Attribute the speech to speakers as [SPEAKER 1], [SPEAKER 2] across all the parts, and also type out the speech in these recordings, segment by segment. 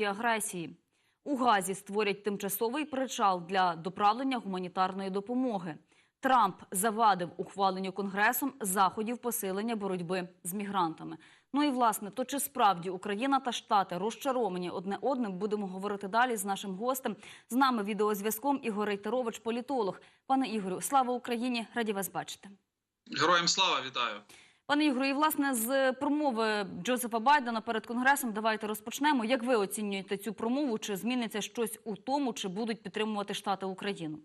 [SPEAKER 1] російській агресії. У Газі створять тимчасовий причал для доправлення гуманітарної допомоги. Трамп завадив ухваленню конгресом заходів посилення боротьби з мігрантами. Ну і власне, то чи справді Україна та Штати розчаровані одне одним? Будемо говорити далі з нашим гостем. З нами відеозв'язком Ігор Рейтерович, політолог. Пане Ігорю, слава Україні! Раді вас бачити.
[SPEAKER 2] Героям слава вітаю.
[SPEAKER 1] Пане Ігорю, і власне з промови Джозефа Байдена перед конгресом давайте розпочнемо. Як ви оцінюєте цю промову? Чи зміниться щось у тому, чи будуть підтримувати Штати Україну?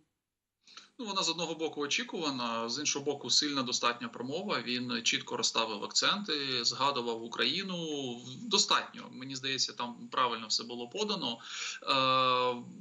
[SPEAKER 2] Ну, вона з одного боку очікувана, з іншого боку, сильна достатня промова. Він чітко розставив акценти, згадував Україну. Достатньо. Мені здається, там правильно все було подано. Е,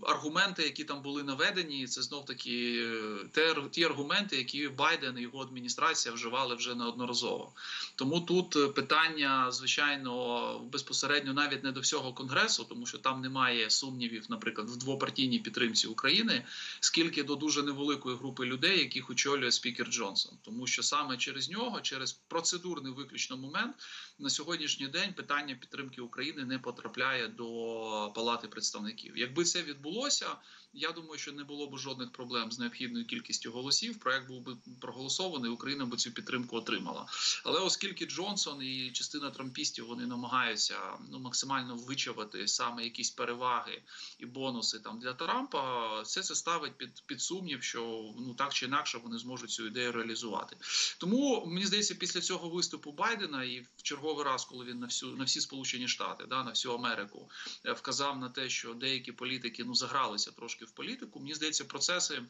[SPEAKER 2] аргументи, які там були наведені, це знов таки те, ті аргументи, які Байден і його адміністрація вживали вже неодноразово. Тому тут питання, звичайно, безпосередньо навіть не до всього конгресу, тому що там немає сумнівів, наприклад, в двопартійній підтримці України, скільки до дуже невеликої групи людей, яких очолює спікер Джонсон, тому що саме через нього, через процедурний виключно момент, на сьогоднішній день питання підтримки України не потрапляє до Палати представників. Якби це відбулося, я думаю, що не було б жодних проблем з необхідною кількістю голосів. Проект був би проголосований, Україна би цю підтримку отримала. Але оскільки Джонсон і частина трампістів вони намагаються ну максимально вичавати саме якісь переваги і бонуси там для Трампа, все це ставить під під сумнів, що ну так чи інакше вони зможуть цю ідею реалізувати. Тому мені здається, після цього виступу Байдена і в черговий раз, коли він на всю на всі Сполучені Штати, да на всю Америку е, вказав на те, що деякі політики ну загралися трошки в політику. Мені здається, процеси.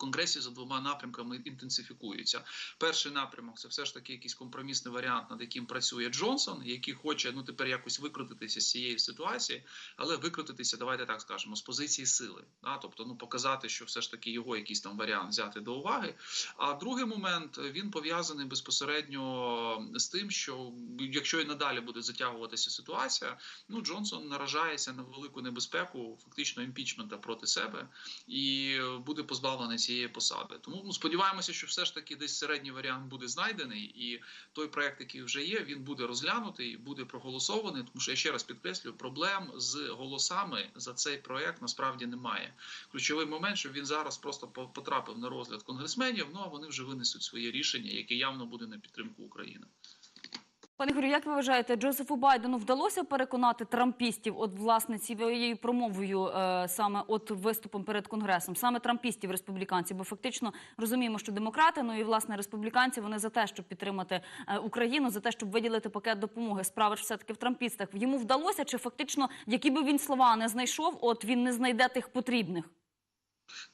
[SPEAKER 2] Конгресі за двома напрямками інтенсифікуються. Перший напрямок це все ж таки якийсь компромісний варіант, над яким працює Джонсон, який хоче ну тепер якось викрутитися з цієї ситуації, але викрутитися, давайте так скажемо, з позиції сили. Да? Тобто, ну показати, що все ж таки його якийсь там варіант взяти до уваги. А другий момент він пов'язаний безпосередньо з тим, що якщо і надалі буде затягуватися ситуація, ну Джонсон наражається на велику небезпеку, фактично імпічмента проти себе, і буде позбавлений цієї посади. Тому ну, сподіваємося, що все ж таки десь середній варіант буде знайдений, і той проект, який вже є, він буде розглянутий, буде проголосований. Тому що я ще раз підкреслю, проблем з голосами за цей проект насправді немає. Ключовий момент, що він зараз просто потрапив на розгляд конгресменів. Ну а вони вже винесуть своє рішення, яке явно буде на підтримку України.
[SPEAKER 1] Пане Ігорю, як ви вважаєте, Джозефу Байдену вдалося переконати трампістів, от власне цією промовою, е, саме от виступом перед конгресом, саме трампістів, республіканців? Бо фактично розуміємо, що демократи, ну і власне республіканці, вони за те, щоб підтримати е, Україну, за те, щоб виділити пакет допомоги. Справа ж все таки в трампістах. Йому вдалося, чи фактично, які би він слова не знайшов, от він не знайде тих потрібних.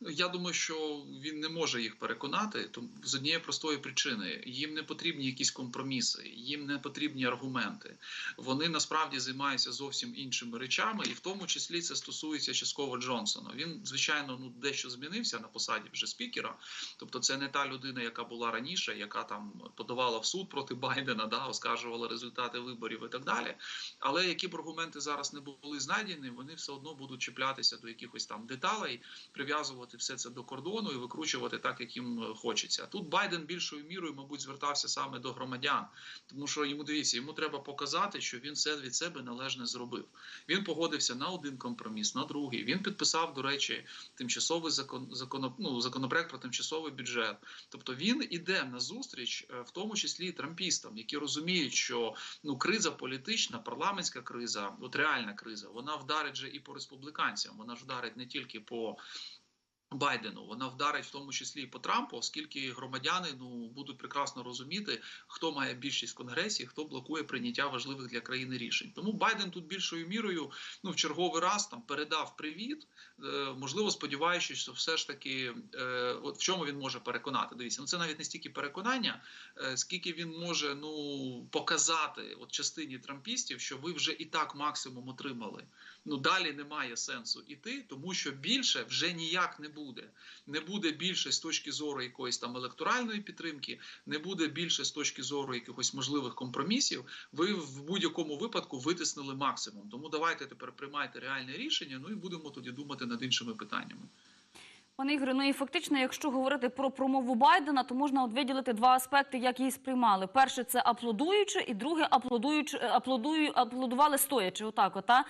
[SPEAKER 2] Я думаю, що він не може їх переконати, з однієї простої причини їм не потрібні якісь компроміси, їм не потрібні аргументи. Вони насправді займаються зовсім іншими речами, і в тому числі це стосується частково Джонсона. Він звичайно ну дещо змінився на посаді вже спікера. Тобто, це не та людина, яка була раніше, яка там подавала в суд проти Байдена, да оскаржувала результати виборів і так далі. Але які б аргументи зараз не були знайдені, вони все одно будуть чіплятися до якихось там деталей, прив'язувати все це до кордону і викручувати так, як їм хочеться. Тут Байден більшою мірою, мабуть, звертався саме до громадян, тому що йому дивіться, йому треба показати, що він все від себе належне зробив. Він погодився на один компроміс, на другий. Він підписав, до речі, тимчасовий закон, закон, ну, законопроект про тимчасовий бюджет. Тобто він іде на зустріч, в тому числі і трампістам, які розуміють, що ну криза політична, парламентська криза, от реальна криза, вона вдарить же і по республіканцям. Вона ж вдарить не тільки по. Байдену вона вдарить в тому числі і по Трампу, оскільки громадяни ну будуть прекрасно розуміти, хто має більшість в конгресі, хто блокує прийняття важливих для країни рішень. Тому Байден тут більшою мірою ну в черговий раз там передав привіт, е, можливо, сподіваючись, що все ж таки, е, от в чому він може переконати. Дивіться, ну це навіть не стільки переконання, е, скільки він може ну показати от частині трампістів, що ви вже і так максимум отримали. Ну далі немає сенсу іти, тому що більше вже ніяк не буде. Не буде більше з точки зору якоїсь там електоральної підтримки, не буде більше з точки зору якихось можливих компромісів. Ви в будь-якому випадку витиснили максимум. Тому давайте тепер приймайте реальне рішення. Ну і будемо тоді думати над іншими питаннями.
[SPEAKER 1] Пане Ігорю, ну і фактично, якщо говорити про промову Байдена, то можна от виділити два аспекти, як її сприймали. Перше це аплодуючи, і друге аплодуючи, аплодую, аплодували стоячи. Отак, ота.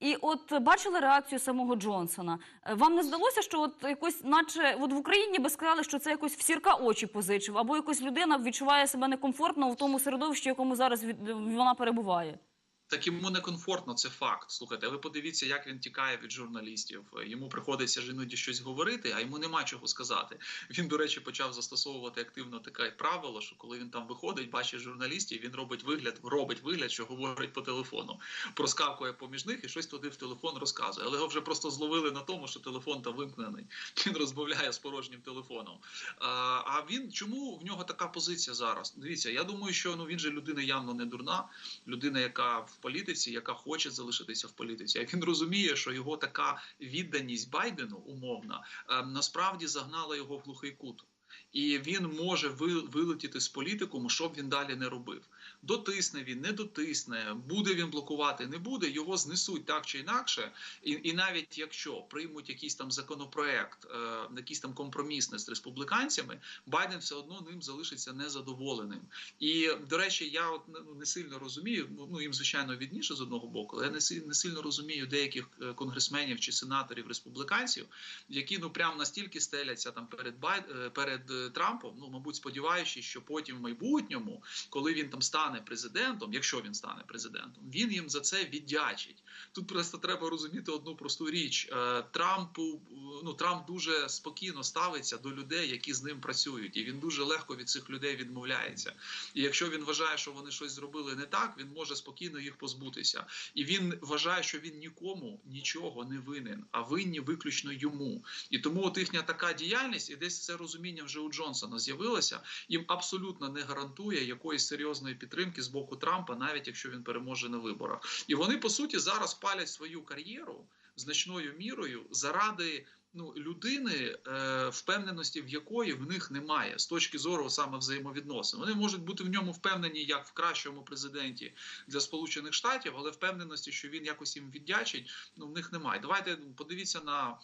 [SPEAKER 1] І от бачили реакцію самого Джонсона. Е, Вам не здалося, що от якось, наче от в Україні би сказали, що це якось в сірка очі позичив, або якось людина відчуває себе некомфортно в тому середовищі, в якому зараз вона перебуває?
[SPEAKER 2] Так йому некомфортно, це факт. Слухайте, ви подивіться, як він тікає від журналістів. Йому приходиться ж іноді щось говорити, а йому нема чого сказати. Він, до речі, почав застосовувати активно таке правило, що коли він там виходить, бачить журналістів, він робить вигляд, робить вигляд, що говорить по телефону, проскакує поміж них і щось туди в телефон розказує. Але його вже просто зловили на тому, що телефон там вимкнений. Він розмовляє з порожнім телефоном. А, він чому в нього така позиція зараз? Дивіться, я думаю, що ну він же людина явно не дурна людина, яка політиці, яка хоче залишитися в політиці. Як він розуміє, що його така відданість Байдену умовна е, насправді загнала його в глухий кут. І він може вилетіти з політикуму, що б він далі не робив. Дотисне він, не дотисне, буде він блокувати, не буде, його знесуть так чи інакше. І, і навіть якщо приймуть якийсь там законопроект, е, якийсь там компромісний з республіканцями, Байден все одно ним залишиться незадоволеним. І до речі, я от ну, не сильно розумію. ну, Ну їм звичайно відніше з одного боку, але я не не сильно розумію деяких е, конгресменів чи сенаторів республіканців, які ну прям настільки стеляться там перед Байд... е, перед е, Трампом. Ну мабуть, сподіваючись, що потім в майбутньому, коли він там стане президентом, якщо він стане президентом, він їм за це віддячить. Тут просто треба розуміти одну просту річ. Е, Трампу ну Трамп дуже спокійно ставиться до людей, які з ним працюють, і він дуже легко від цих людей відмовляється. І якщо він вважає, що вони щось зробили не так, він може спокійно їх позбутися. І він вважає, що він нікому нічого не винен, а винні виключно йому. І тому от їхня така діяльність, і десь це розуміння вже у Джонсона з'явилося, їм абсолютно не гарантує якоїсь серйозної підтримки з боку Трампа, навіть якщо він переможе на виборах. І вони по суті зараз палять свою кар'єру значною мірою заради. Ну, людини, е, впевненості в якої в них немає з точки зору саме взаємовідносин. Вони можуть бути в ньому впевнені як в кращому президенті для Сполучених Штатів, але впевненості, що він якось їм віддячить, ну в них немає. Давайте подивіться на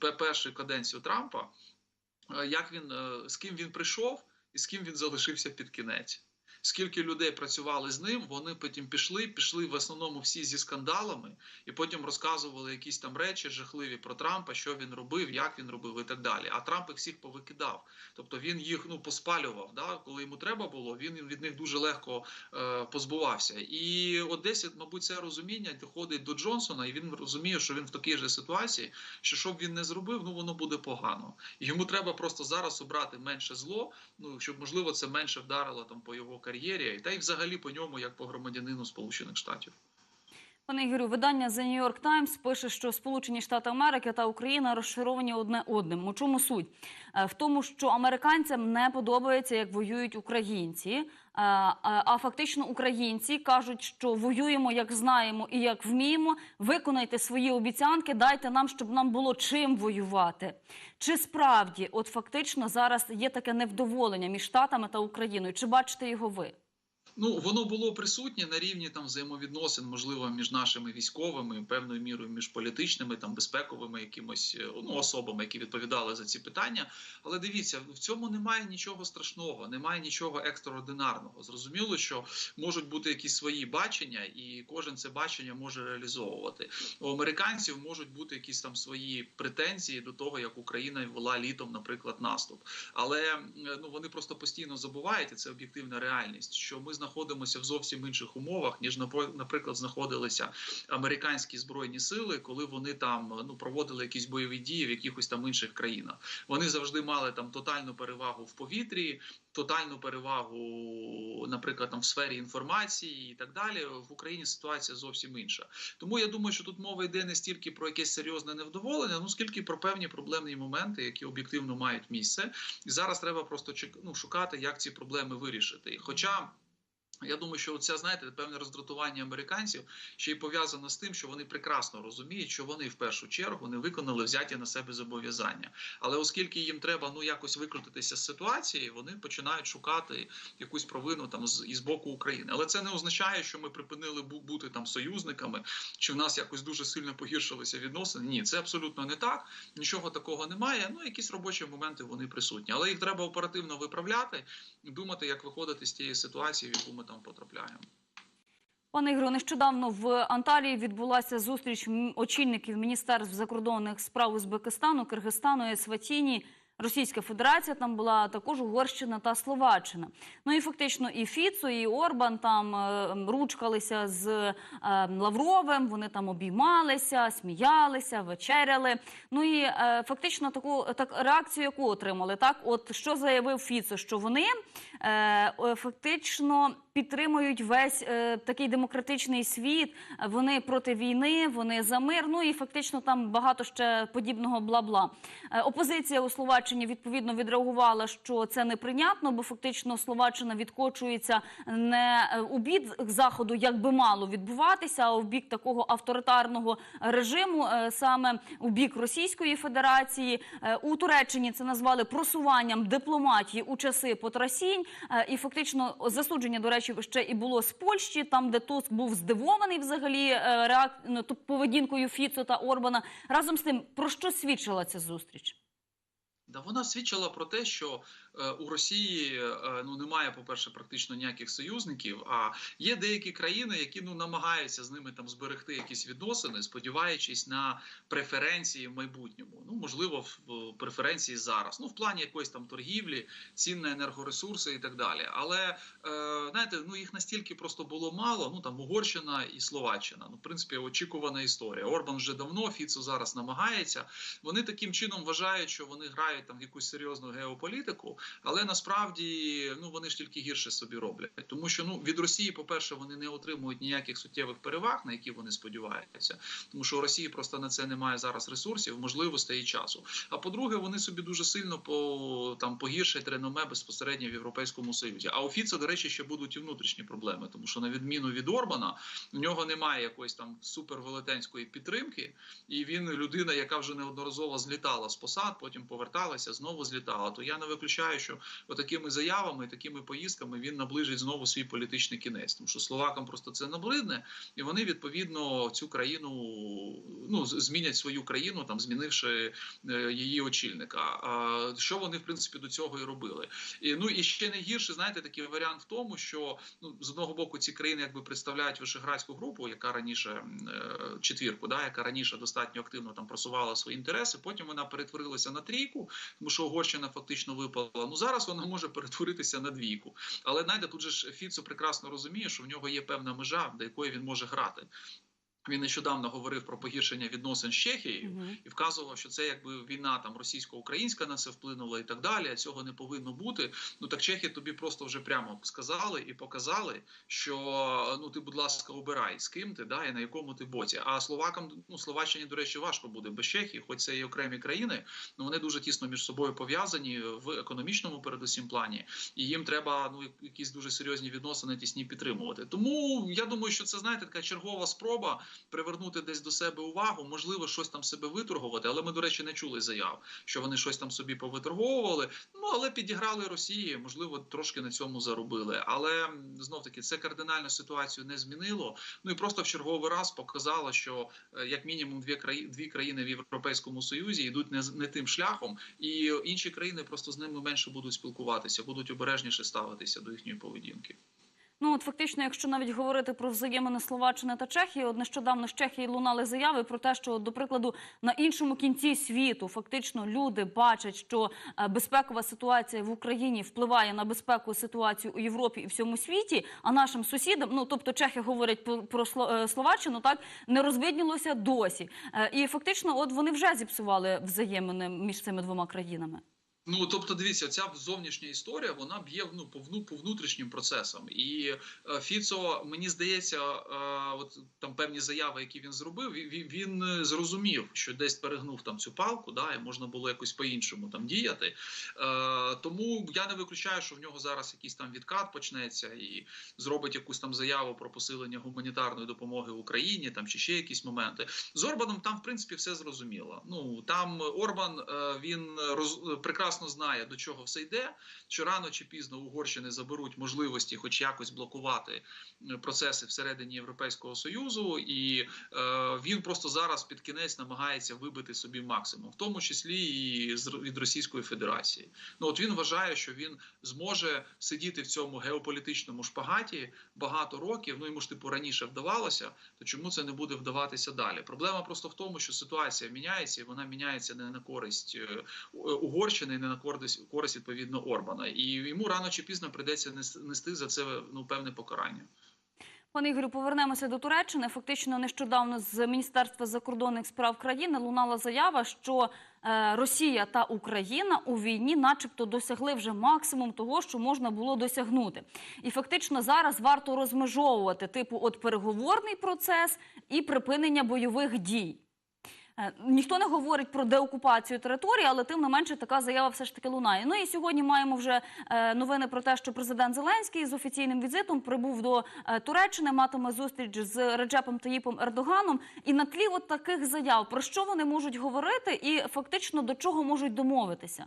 [SPEAKER 2] е, першу каденцію Трампа, е, як він е, з ким він прийшов і з ким він залишився під кінець. Скільки людей працювали з ним, вони потім пішли, пішли в основному всі зі скандалами, і потім розказували якісь там речі жахливі про Трампа, що він робив, як він робив і так далі. А Трамп їх всіх повикидав. Тобто він їх ну поспалював. Да? Коли йому треба було, він від них дуже легко е, позбувався. І от десь, мабуть, це розуміння доходить до Джонсона, і він розуміє, що він в такій же ситуації, що що б він не зробив, ну воно буде погано. Йому треба просто зараз обрати менше зло, ну щоб можливо це менше вдарило там по його кар'єрі, та й взагалі по ньому, як по громадянину Сполучених Штатів.
[SPEAKER 1] Пане Ігорю, видання The New York Times пише, що Сполучені Штати Америки та Україна розчаровані одне одним. У чому суть? Е, В тому, що американцям не подобається, як воюють українці. Е, а- А фактично українці кажуть, що воюємо як знаємо і як вміємо. Виконайте свої обіцянки, дайте нам, щоб нам було чим воювати. Чи справді, от фактично, зараз є таке невдоволення між Штатами та Україною? Чи бачите його ви?
[SPEAKER 2] Ну воно було присутнє на рівні там взаємовідносин, можливо, між нашими військовими, певною мірою між політичними, там безпековими якимось е, ну, особами, які відповідали за ці питання. Але дивіться, в цьому немає нічого страшного, немає нічого екстраординарного. Зрозуміло, що можуть бути якісь свої бачення, і кожен це бачення може реалізовувати. У американців можуть бути якісь там свої претензії до того, як Україна вела літом, наприклад, наступ. Але ну вони просто постійно забувають, і це об'єктивна реальність, що ми знаходимося в зовсім інших умовах, ніж наприклад, знаходилися американські збройні сили, коли вони там ну проводили якісь бойові дії в якихось там інших країнах. Вони завжди мали там тотальну перевагу в повітрі, тотальну перевагу, наприклад, там в сфері інформації і так далі. В Україні ситуація зовсім інша. Тому я думаю, що тут мова йде не стільки про якесь серйозне невдоволення, ну скільки про певні проблемні моменти, які об'єктивно мають місце. І зараз треба просто ну, шукати, як ці проблеми вирішити. Хоча. Я думаю, що це знаєте певне роздратування американців ще й пов'язано з тим, що вони прекрасно розуміють, що вони в першу чергу не виконали взяті на себе зобов'язання. Але оскільки їм треба ну якось викрутитися з ситуації, вони починають шукати якусь провину там з із боку України. Але це не означає, що ми припинили бу- бути там союзниками, чи в нас якось дуже сильно погіршилися відносини. Ні, це абсолютно не так. Нічого такого немає. Ну якісь робочі моменти вони присутні, але їх треба оперативно виправляти і думати, як виходити з тієї ситуації, в яку ми там потрапляємо.
[SPEAKER 1] Пане Ігорю, нещодавно в Анталії відбулася зустріч очільників міністерств закордонних справ Узбекистану, Киргизстану, Есватіні. Російська Федерація там була також Угорщина та Словаччина. Ну і фактично і Фіцо, і Орбан там е, ручкалися з е, Лавровим. Вони там обіймалися, сміялися, вечеряли. Ну і е, фактично таку так реакцію, яку отримали, так от що заявив Фіцо, що вони фактично підтримують весь е, такий демократичний світ. Вони проти війни, вони за мир. Ну і фактично там багато ще подібного бла-бла. Е, опозиція у Словаччині відповідно відреагувала, що це неприйнятно, бо фактично Словаччина відкочується не е, у бік заходу, як би мало відбуватися, а у бік такого авторитарного режиму, е, саме у бік Російської Федерації. Е, У Туреччині це назвали просуванням дипломатії у часи потрасінь. І фактично засудження, до речі, ще і було з Польщі, там де Туск був здивований взагалі реак... ну, тобто поведінкою Фіцо та Орбана. Разом з тим, про що свідчила ця зустріч?
[SPEAKER 2] Да, вона свідчила про те, що у Росії е, ну немає, по-перше, практично ніяких союзників. А є деякі країни, які ну намагаються з ними там зберегти якісь відносини, сподіваючись на преференції в майбутньому. Ну можливо, в, преференції зараз. Ну в плані якоїсь там торгівлі, цін на енергоресурси і так далі. Але е, знаєте, ну їх настільки просто було мало. Ну там Угорщина і Словаччина. Ну, в принципі, очікувана історія. Орбан вже давно, Фіцо зараз намагається. Вони таким чином вважають, що вони грають там якусь серйозну геополітику, але насправді ну вони ж тільки гірше собі роблять, тому що ну від Росії, по перше, вони не отримують ніяких суттєвих переваг, на які вони сподіваються, тому що у Росії просто на це немає зараз ресурсів, можливостей і часу. А по-друге, вони собі дуже сильно по там погіршать реноме безпосередньо в Європейському Союзі. А у Фіца, до речі, ще будуть і внутрішні проблеми, тому що на відміну від Орбана, у нього немає якоїсь там супервелетенської підтримки, і він людина, яка вже неодноразово злітала з посад, потім поверталася, знову злітала. То я не виключаю, що отакими заявами, такими поїздками він наближить знову свій політичний кінець. Тому що словакам просто це набридне, і вони відповідно цю країну ну змінять свою країну, там змінивши е, її очільника. Що вони в принципі до цього і робили? І ну і ще не гірше, знаєте, такий варіант в тому, що ну з одного боку ці країни якби представляють Вишеградську групу, яка раніше е, четвірку, да, яка раніше достатньо активно там просувала свої інтереси. Потім вона перетворилася на трійку, тому що Угорщина фактично випала. Ну зараз вона може перетворитися на двійку. Але знаєте, тут же ж Фіцо прекрасно розуміє, що в нього є певна межа, до якої він може грати. Він нещодавно говорив про погіршення відносин з Чехією
[SPEAKER 1] Мгм.
[SPEAKER 2] і вказував, що це якби війна там російсько-українська на це вплинула і так далі. Цього не повинно бути. Ну так чехи тобі просто вже прямо сказали і показали, що ну ти, будь ласка, обирай з ким ти да і на якому ти боці. А словакам ну Словаччині, до речі, важко буде без Чехії, хоч це і окремі країни. Ну вони дуже тісно між собою пов'язані в економічному, передусім плані, і їм треба ну якісь дуже серйозні відносини тісні підтримувати. Тому я думаю, що це знаєте така чергова спроба привернути десь до себе увагу, можливо, щось там себе виторгувати. Але ми, до речі, не чули заяв, що вони щось там собі повиторговували. Ну але підіграли Росії, можливо, трошки на цьому заробили. Але знов таки це кардинально ситуацію не змінило. Ну і просто в черговий раз показало, що е, як мінімум дві країни дві країни в Європейському Союзі йдуть не не тим шляхом, і інші країни просто з ними менше будуть спілкуватися, будуть обережніше ставитися до їхньої поведінки.
[SPEAKER 1] Ну от фактично, якщо навіть говорити про взаємини Словаччини та Чехії, от нещодавно з Чехії лунали заяви про те, що, до прикладу, на іншому кінці світу фактично люди бачать, що е, безпекова ситуація в Україні впливає на безпекову ситуацію у Європі і всьому світі. А нашим сусідам, ну тобто Чехи говорять про, про е, Словаччину, так не розвиднілося досі. Е, І фактично, от вони вже зіпсували взаємини між цими двома країнами.
[SPEAKER 2] Ну тобто, дивіться, ця зовнішня історія вона б'є ну, по вну по внутрішнім процесам. І е, Фіцо, мені здається, е, от там певні заяви, які він зробив, він, він е, зрозумів, що десь перегнув там цю палку, да, і можна було якось по-іншому там діяти. Е, тому я не виключаю, що в нього зараз якийсь там відкат почнеться і зробить якусь там заяву про посилення гуманітарної допомоги в Україні, там чи ще якісь моменти. З Орбаном там, в принципі, все зрозуміло. Ну там Орбан е, він роз прекрасно прекрасно знає до чого все йде. Що рано чи пізно Угорщини заберуть можливості, хоч якось блокувати е, процеси всередині Європейського союзу, і е, він просто зараз під кінець намагається вибити собі максимум, в тому числі і від Російської Федерації. Ну от він вважає, що він зможе сидіти в цьому геополітичному шпагаті багато років. Ну йому ж типу раніше вдавалося, то чому це не буде вдаватися далі? Проблема просто в тому, що ситуація міняється, і вона міняється не на користь е, Угорщини, не на користь користь відповідно Орбана. І йому рано чи пізно прийдеться нес- нести за це ну певне покарання.
[SPEAKER 1] Пане Ігорю, повернемося до Туреччини. Фактично, нещодавно з Міністерства закордонних справ країни лунала заява, що е, Росія та Україна у війні, начебто, досягли вже максимум того, що можна було досягнути. І фактично зараз варто розмежовувати типу от переговорний процес і припинення бойових дій. Е, Ніхто не говорить про деокупацію території, але тим не менше така заява все ж таки лунає. Ну і сьогодні маємо вже е, новини про те, що президент Зеленський з офіційним візитом прибув до е, Туреччини, матиме зустріч з Реджепом Таїпом Ердоганом. І на тлі от таких заяв про що вони можуть говорити, і фактично до чого можуть домовитися.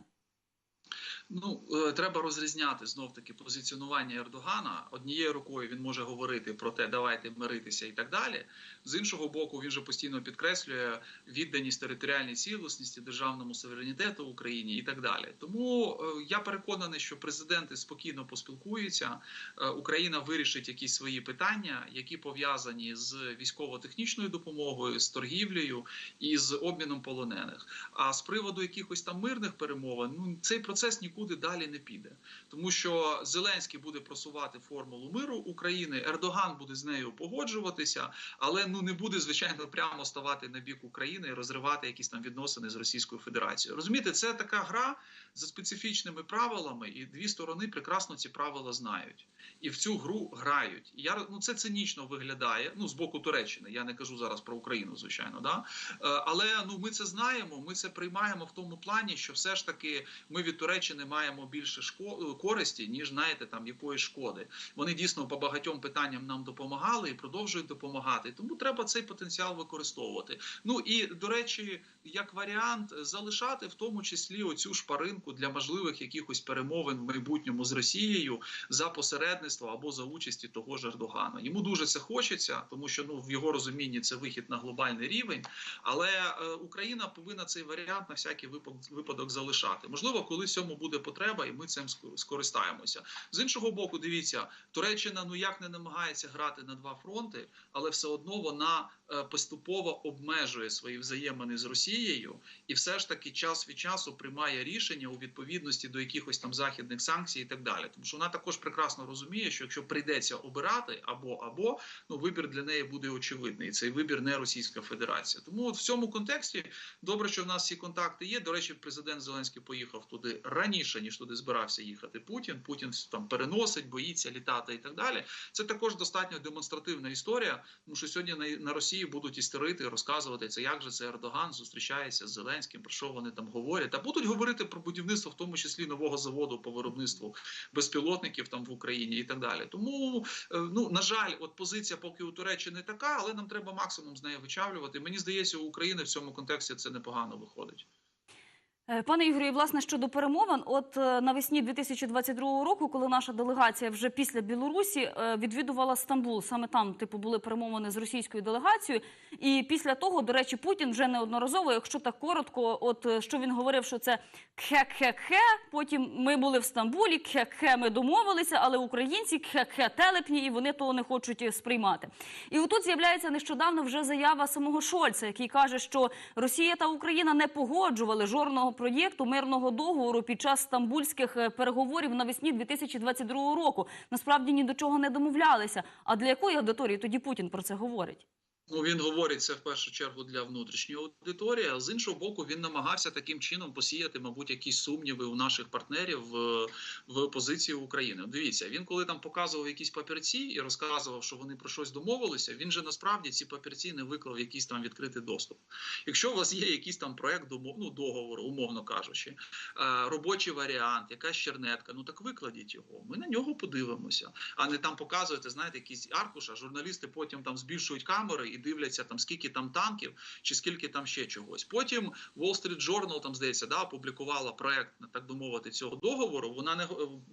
[SPEAKER 2] Ну е, треба розрізняти знов таки позиціонування Ердогана. Однією рукою він може говорити про те, давайте миритися і так далі. З іншого боку, він же постійно підкреслює відданість територіальній цілісності, державному суверенітету Україні і так далі. Тому е, я переконаний, що президенти спокійно поспілкуються. Е, Україна вирішить якісь свої питання, які пов'язані з військово-технічною допомогою, з торгівлею і з обміном полонених. А з приводу якихось там мирних перемовин, ну цей процес нікуди далі не піде, тому що Зеленський буде просувати формулу миру України, Ердоган буде з нею погоджуватися, але ну не буде звичайно прямо ставати на бік України і розривати якісь там відносини з Російською Федерацією. Розумієте, це така гра за специфічними правилами, і дві сторони прекрасно ці правила знають і в цю гру грають. Я ну це цинічно виглядає. Ну з боку Туреччини. Я не кажу зараз про Україну, звичайно, да Е, але ну ми це знаємо. Ми це приймаємо в тому плані, що все ж таки ми від Туреччини маємо більше шко... користі, ніж знаєте, там якоїсь шкоди. Вони дійсно по багатьом питанням нам допомагали і продовжують допомагати. Тому треба цей потенціал використовувати. Ну і до речі, як варіант залишати в тому числі оцю шпаринку для можливих якихось перемовин в майбутньому з Росією за посередництво або за участі того ж Ердогана. Йому дуже це хочеться, тому що ну в його розумінні це вихід на глобальний рівень. Але е, Україна повинна цей варіант на всякий випадок, залишати. Можливо, колись цьому буде потреба, і ми цим ск- скористаємося. З іншого боку, дивіться, Туреччина ну як не намагається грати на два фронти, але все одно вона е, поступово обмежує свої взаємини з Росією, і все ж таки час від часу приймає рішення у відповідності до якихось там західних санкцій і так далі. Тому що вона також прекрасно розуміє, що якщо прийдеться обирати або або ну вибір для неї буде очевидний. Цей вибір не Російська Федерація. Тому от в цьому контексті добре, що в нас ці контакти є. До речі, президент Зеленський поїхав туди раніше ніж туди збирався їхати Путін. Путін там переносить, боїться літати і так далі. Це також достатньо демонстративна історія. Тому що сьогодні на, на Росії будуть істерити, розказувати це, як же це Ердоган зустрічається з Зеленським, про що вони там говорять. Та будуть говорити про будівництво, в тому числі нового заводу по виробництву безпілотників там в Україні і так далі. Тому е, ну на жаль, от позиція поки у Туреччини така, але нам треба максимум з неї вичавлювати. Мені здається, у України в цьому контексті це непогано виходить.
[SPEAKER 1] Е, Пане Ігорю, власне щодо перемовин, от е, навесні 2022 року, коли наша делегація вже після Білорусі е, відвідувала Стамбул, саме там типу були перемовини з російською делегацією. І після того, до речі, Путін вже неодноразово, якщо так коротко, от що він говорив, що це кхе-кхе-кхе, Потім ми були в Стамбулі, кхе-кхе, ми домовилися, але українці кхе-кхе телепні, і вони того не хочуть сприймати. І отут з'являється нещодавно вже заява самого Шольца, який каже, що Росія та Україна не погоджували жодного проєкту мирного договору під час стамбульських е, переговорів навесні 2022 року. Насправді ні до чого не домовлялися. А для якої аудиторії тоді Путін про це говорить?
[SPEAKER 2] Ну він говорить це в першу чергу для внутрішньої аудиторії. А з іншого боку, він намагався таким чином посіяти, мабуть, якісь сумніви у наших партнерів в, в позиції України. Дивіться, він коли там показував якісь папірці і розказував, що вони про щось домовилися. Він же насправді ці папірці не виклав якийсь там відкритий доступ. Якщо у вас є якийсь там проект ну, договору, умовно кажучи, е, робочий варіант, якась чернетка, ну так викладіть його. Ми на нього подивимося, а не там показуєте, знаєте, якісь аркуша. Журналісти потім там збільшують камери і дивляться там скільки там танків чи скільки там ще чогось. Потім Wall Street Journal, там здається, да, опублікувала проект, так би мовити, цього договору. Вона не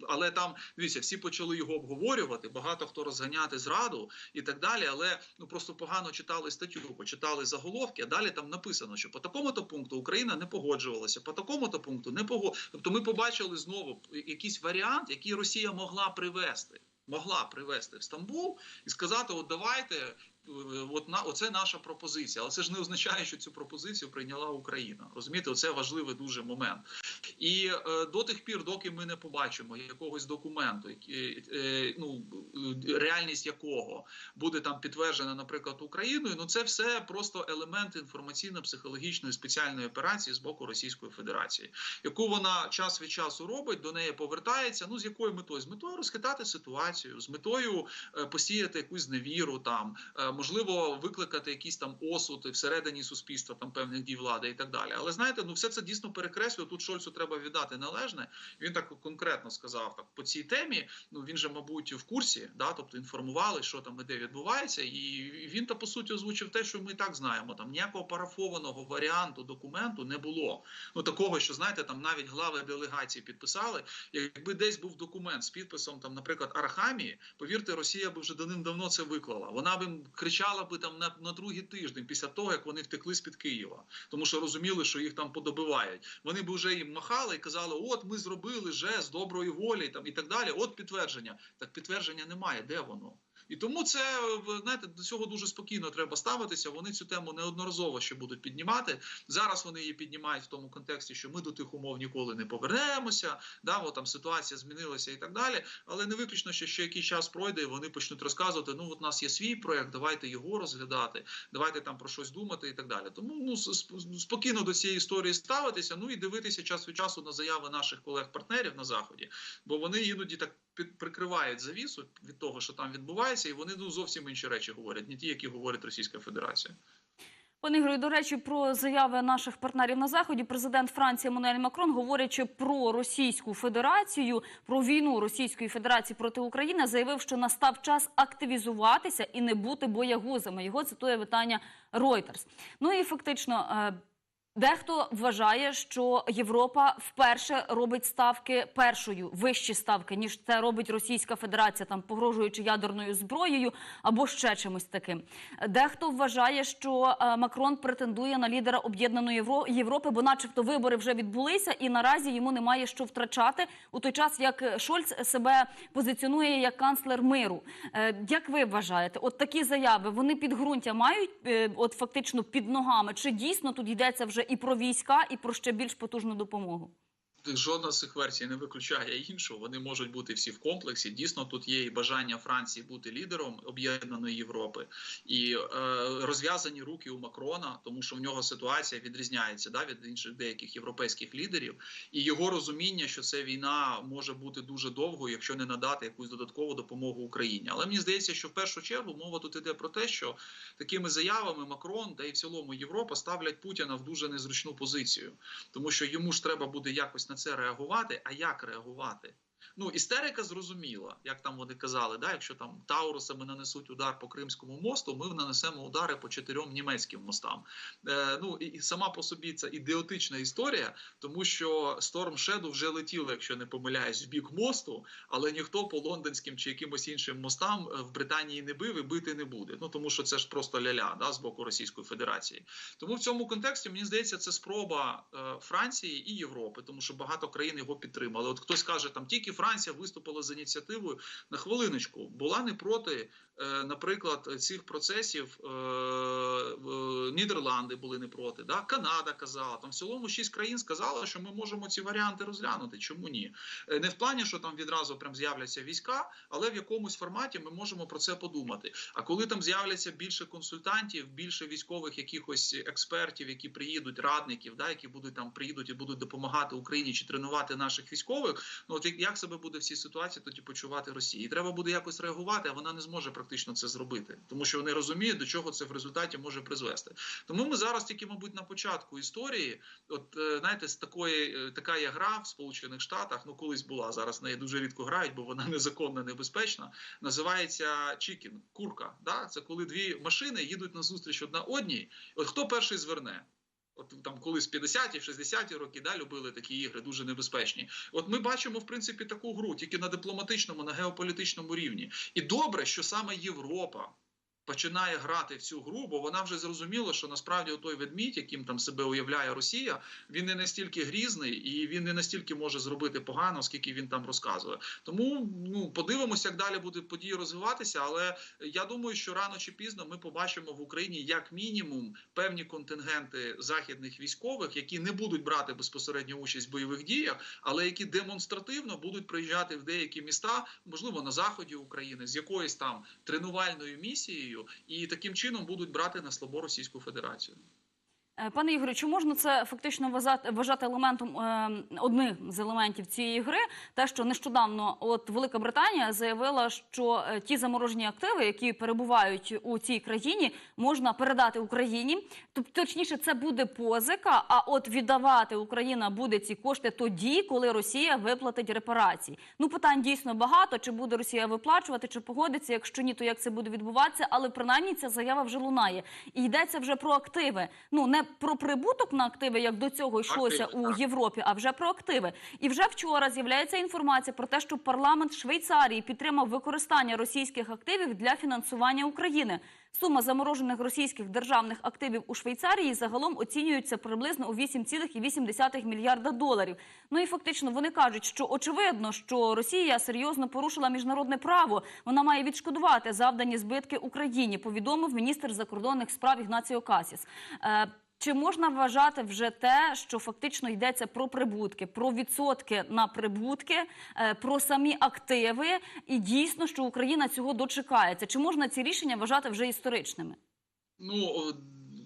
[SPEAKER 2] але там дивіться, всі почали його обговорювати. Багато хто розганяти зраду і так далі. Але ну просто погано читали статтю, почитали заголовки. А далі там написано, що по такому-то пункту Україна не погоджувалася, по такому-то пункту не погод... Тобто ми побачили знову якийсь варіант, який Росія могла привести. Могла привести в Стамбул і сказати: от давайте, от на оце наша пропозиція. Але це ж не означає, що цю пропозицію прийняла Україна. Розумієте, оце важливий дуже момент. І е, до тих пір, доки ми не побачимо якогось документу, який, е, ну е, реальність якого буде там підтверджена, наприклад, Україною, ну це все просто елемент інформаційно-психологічної спеціальної операції з боку Російської Федерації, яку вона час від часу робить, до неї повертається. Ну з якою метою? З метою розхитати ситуацію, з метою е, посіяти якусь зневіру, там е, можливо викликати якісь там осуд всередині суспільства, там певних дій влади і так далі. Але знаєте, ну все це дійсно перекреслює. Тут Шольцу треба віддати належне. Він так конкретно сказав так по цій темі. Ну він же, мабуть, в курсі, да, тобто інформували, що там і де відбувається, і він та по суті озвучив те, що ми і так знаємо. Там ніякого парафованого варіанту документу не було. Ну такого, що знаєте, там навіть глави делегації підписали. Якби десь був документ з підписом, там, наприклад, Арахамії, повірте, Росія би вже давним-давно це виклала. Вона б кричала би там на, на другий тиждень після того, як вони втекли з під Києва, тому що розуміли, що їх там подобивають. Вони б вже їм махали і казали: От ми зробили жест доброї волі, там і так далі. От підтвердження. Так підтвердження немає. Де воно? І тому це знаєте, до цього дуже спокійно треба ставитися. Вони цю тему неодноразово ще будуть піднімати. Зараз вони її піднімають в тому контексті, що ми до тих умов ніколи не повернемося. Да, бо там ситуація змінилася і так далі. Але не виключно, що ще якийсь час пройде, і вони почнуть розказувати: ну от у нас є свій проект, давайте його розглядати, давайте там про щось думати і так далі. Тому ну спокійно до цієї історії ставитися. Ну і дивитися час від часу на заяви наших колег-партнерів на заході, бо вони іноді так під прикривають завісу від того, що там відбувається, і вони ну зовсім інші речі говорять, не ті, які говорить Російська Федерація.
[SPEAKER 1] Пане Ігорю, до речі, про заяви наших партнерів на заході. Президент Франції Еммануель Макрон, говорячи про Російську Федерацію, про війну Російської Федерації проти України, заявив, що настав час активізуватися і не бути боягузами. Його цитує видання Reuters. Ну і фактично. Дехто вважає, що Європа вперше робить ставки першою вищі ставки, ніж це робить Російська Федерація, там погрожуючи ядерною зброєю або ще чимось таким. Дехто вважає, що Макрон претендує на лідера об'єднаної Європи, бо, начебто, вибори вже відбулися, і наразі йому немає що втрачати у той час, як Шольц себе позиціонує як канцлер миру. Як ви вважаєте, от такі заяви вони підґрунтя мають от фактично під ногами? Чи дійсно тут йдеться вже? І про війська, і про ще більш потужну допомогу.
[SPEAKER 2] Жодна з цих версій не виключає іншу. Вони можуть бути всі в комплексі. Дійсно, тут є і бажання Франції бути лідером об'єднаної Європи, і е, розв'язані руки у Макрона, тому що в нього ситуація відрізняється да, від інших деяких європейських лідерів, і його розуміння, що ця війна може бути дуже довгою, якщо не надати якусь додаткову допомогу Україні. Але мені здається, що в першу чергу мова тут іде про те, що такими заявами Макрон та і в цілому Європа ставлять Путіна в дуже незручну позицію, тому що йому ж треба буде якось на це реагувати. А як реагувати? Ну, істерика зрозуміла, як там вони казали, да, якщо там Таурусами нанесуть удар по Кримському мосту, ми нанесемо удари по чотирьом німецьким мостам. Е, Ну і сама по собі це ідеотична історія, тому що Storm Shadow вже летіло, якщо не помиляюсь, в бік мосту, але ніхто по лондонським чи якимось іншим мостам в Британії не бив і бити не буде. Ну тому що це ж просто ляля да, з боку Російської Федерації. Тому в цьому контексті мені здається, це спроба е, Франції і Європи, тому що багато країн його підтримали. От хтось каже, там тільки Франція виступила з ініціативою на хвилиночку, була не проти, наприклад, цих процесів. Нідерланди були не проти, да Канада казала там в цілому шість країн сказали, що ми можемо ці варіанти розглянути. Чому ні? Не в плані, що там відразу прям з'являться війська, але в якомусь форматі ми можемо про це подумати. А коли там з'являться більше консультантів, більше військових якихось експертів, які приїдуть, радників, да які будуть там приїдуть і будуть допомагати Україні чи тренувати наших військових, ну от як це себе буде в цій ситуації тоді почувати Росія? І треба буде якось реагувати, а вона не зможе практично це зробити, тому що вони розуміють, до чого це в результаті може призвести. Тому ми зараз тільки, мабуть, на початку історії, от е, знаєте, з такої е, така є гра в Сполучених Штатах. Ну колись була зараз неї дуже рідко грають, бо вона незаконна, небезпечна. Називається чікін, курка. Да? Це коли дві машини їдуть на зустріч одна одній. От хто перший зверне? От там колись 50-ті, 60-ті роки да, любили такі ігри, дуже небезпечні. От ми бачимо, в принципі, таку гру, тільки на дипломатичному, на геополітичному рівні. І добре, що саме Європа починає грати в цю гру, бо вона вже зрозуміла, що насправді той ведмідь, яким там себе уявляє Росія, він не настільки грізний і він не настільки може зробити погано, скільки він там розказує. Тому ну подивимося, як далі будуть події розвиватися. Але я думаю, що рано чи пізно ми побачимо в Україні як мінімум певні контингенти західних військових, які не будуть брати безпосередньо участь в бойових діях, але які демонстративно будуть приїжджати в деякі міста, можливо, на заході України з якоюсь там тренувальною місією, і таким чином будуть брати на слабо Російську Федерацію.
[SPEAKER 1] Е, Пане Ігорю, чи можна це фактично вважати, елементом е, одним з елементів цієї гри? Те, що нещодавно от Велика Британія заявила, що е, ті заморожені активи, які перебувають у цій країні, можна передати Україні. Тобто, точніше, це буде позика. А от віддавати Україна буде ці кошти тоді, коли Росія виплатить репарації. Ну питань дійсно багато. Чи буде Росія виплачувати, чи погодиться? Якщо ні, то як це буде відбуватися? Але принаймні ця заява вже лунає. І йдеться вже про активи. Ну не про прибуток на активи, як до цього йшлося у
[SPEAKER 2] так.
[SPEAKER 1] Європі, а вже про активи. І вже вчора з'являється інформація про те, що парламент Швейцарії підтримав використання російських активів для фінансування України. Сума заморожених російських державних активів у Швейцарії загалом оцінюється приблизно у 8,8 мільярда доларів. Ну і фактично вони кажуть, що очевидно, що Росія серйозно порушила міжнародне право. Вона має відшкодувати завдані збитки Україні. Повідомив міністр закордонних справ Ігнаціо Касіс. Е, чи можна вважати вже те, що фактично йдеться про прибутки, про відсотки на прибутки, е, про самі активи, і дійсно, що Україна цього дочекається? Чи можна ці рішення вважати вже історичними?
[SPEAKER 2] Ну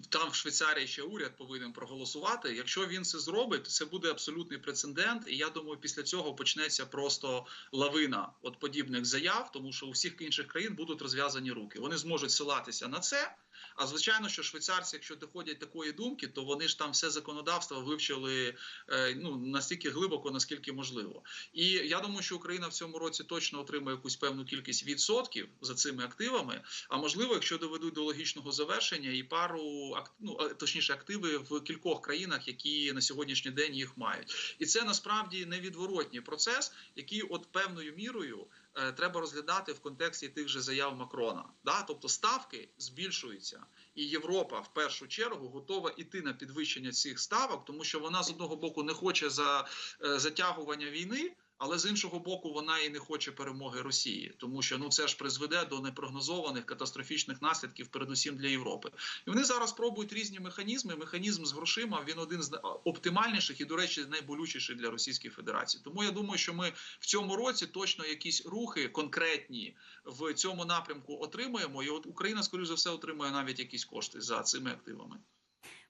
[SPEAKER 2] там в Швейцарії ще уряд повинен проголосувати. Якщо він це зробить, це буде абсолютний прецедент. І я думаю, після цього почнеться просто лавина от подібних заяв, тому що у всіх інших країн будуть розв'язані руки. Вони зможуть силатися на це. А звичайно, що швейцарці, якщо доходять такої думки, то вони ж там все законодавство вивчили е, ну настільки глибоко, наскільки можливо. І я думаю, що Україна в цьому році точно отримає якусь певну кількість відсотків за цими активами. А можливо, якщо доведуть до логічного завершення, і пару ну, точніше активи в кількох країнах, які на сьогоднішній день їх мають, і це насправді невідворотній процес, який от певною мірою треба розглядати в контексті тих же заяв Макрона. Да? Тобто ставки збільшуються, і Європа в першу чергу готова іти на підвищення цих ставок, тому що вона з одного боку не хоче за е, затягування війни. Але з іншого боку, вона і не хоче перемоги Росії, тому що ну це ж призведе до непрогнозованих катастрофічних наслідків, передусім для Європи. І вони зараз пробують різні механізми. Механізм з грошима він один з оптимальніших і, до речі, найболючіший для Російської Федерації. Тому я думаю, що ми в цьому році точно якісь рухи конкретні в цьому напрямку отримаємо. І от Україна, скоріш за все, отримує навіть якісь кошти за цими активами.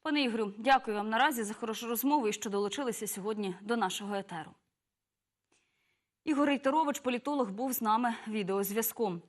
[SPEAKER 1] Пане Ігорю, дякую вам наразі за хорошу розмову і що долучилися сьогодні до нашого етеру. Ігор Рейтерович, політолог, був з нами відеозв'язком.